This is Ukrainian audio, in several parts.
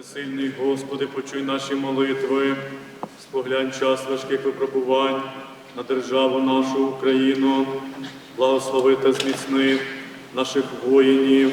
Всесильний Господи, почуй наші молитви, споглянь час важких випробувань на державу нашу Україну, благослови та зміцни наших воїнів.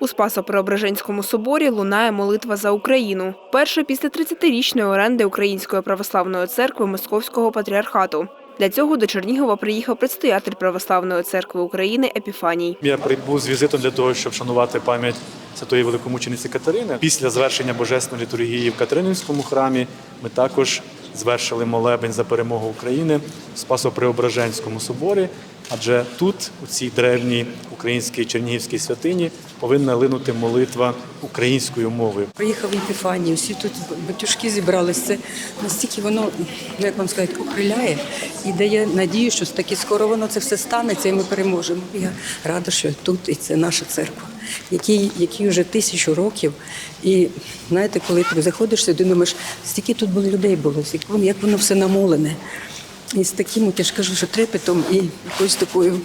У Спасо-Преображенському соборі лунає молитва за Україну. Перша після 30-річної оренди Української православної церкви Московського патріархату. Для цього до Чернігова приїхав предстоятель Православної церкви України Епіфаній. Я прибув з візитом для того, щоб вшанувати пам'ять святої великомучениці Катерини. Після завершення божественної літургії в Катеринівському храмі ми також звершили молебень за перемогу України в Спасо-Преображенському соборі. Адже тут, у цій древній українській чернігівській святині, повинна линути молитва українською мовою. Приїхав Епіфаній, всі тут батюшки зібралися. Це настільки воно, як вам сказати, окриляє і дає надію, що таки скоро воно це все станеться, і ми переможемо. Я рада, що тут і це наша церква, якій, який вже тисячу років. І знаєте, коли ти заходиш сюди, думаєш, стільки тут було людей було, як воно все намолене. І з таким, от я ж кажу, що трепетом і якоюсь такою,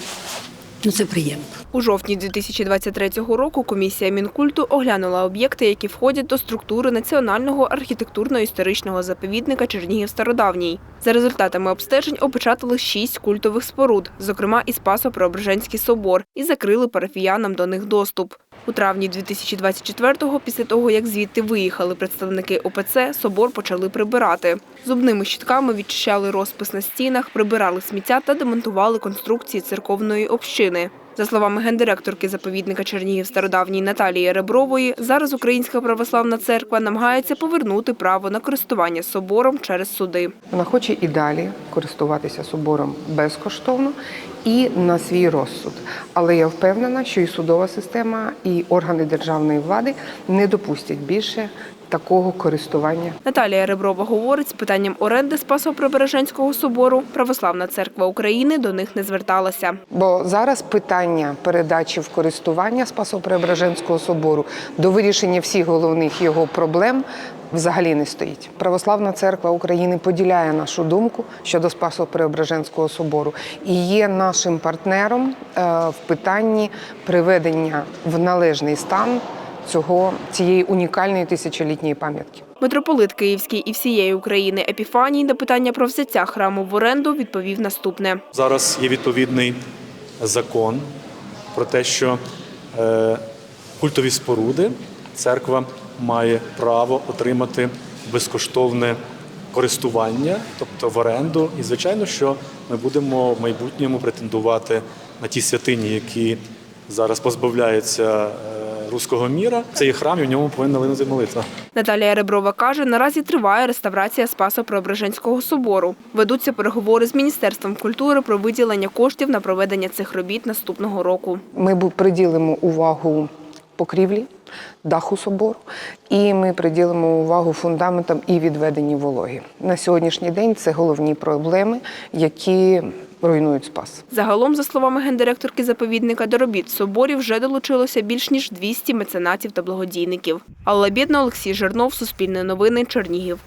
ну це приємно. У жовтні 2023 року комісія Мінкульту оглянула об'єкти, які входять до структури Національного архітектурно-історичного заповідника Чернігів Стародавній. За результатами обстежень опечатали шість культових споруд, зокрема і Спасо-Преображенський собор, і закрили парафіянам до них доступ. У травні 2024-го, після того, як звідти виїхали представники ОПЦ, собор почали прибирати. Зубними щітками відчищали розпис на стінах, прибирали сміття та демонтували конструкції церковної общини. За словами гендиректорки заповідника Чернігів Стародавній Наталії Ребрової, зараз Українська православна церква намагається повернути право на користування собором через суди. Вона хоче і далі користуватися собором безкоштовно і на свій розсуд. Але я впевнена, що і судова система, і органи державної влади не допустять більше такого користування Наталія Реброва говорить, з питанням оренди Спасо-Преображенського собору Православна церква України до них не зверталася. Бо зараз питання передачі в користування Спасо-Преображенського собору до вирішення всіх головних його проблем взагалі не стоїть. Православна церква України поділяє нашу думку щодо Спасо-Преображенського собору і є нашим партнером е, в питанні приведення в належний стан цього цієї унікальної тисячолітньої пам'ятки. Митрополит Київський і всієї України Епіфаній на питання про взяття храму в оренду відповів наступне. Зараз є відповідний закон про те, що е, культові споруди церква має право отримати безкоштовне користування, тобто в оренду. І звичайно, що ми будемо в майбутньому претендувати на ті святині, які зараз позбавляються е, руського міра. Це є храм, і в ньому повинна линути молитва. Наталія Реброва каже, наразі триває реставрація Спасо-Преображенського собору. Ведуться переговори з Міністерством культури про виділення коштів на проведення цих робіт наступного року. Ми приділимо увагу покрівлі, даху собору, і ми приділимо увагу фундаментам і відведенні вологи. На сьогоднішній день це головні проблеми, які руйнують спас. Загалом, за словами гендиректорки заповідника, до робіт соборів вже долучилося більш ніж 200 меценатів та благодійників. Алла Бідна, Олексій Жернов, Суспільне новини, Чернігів.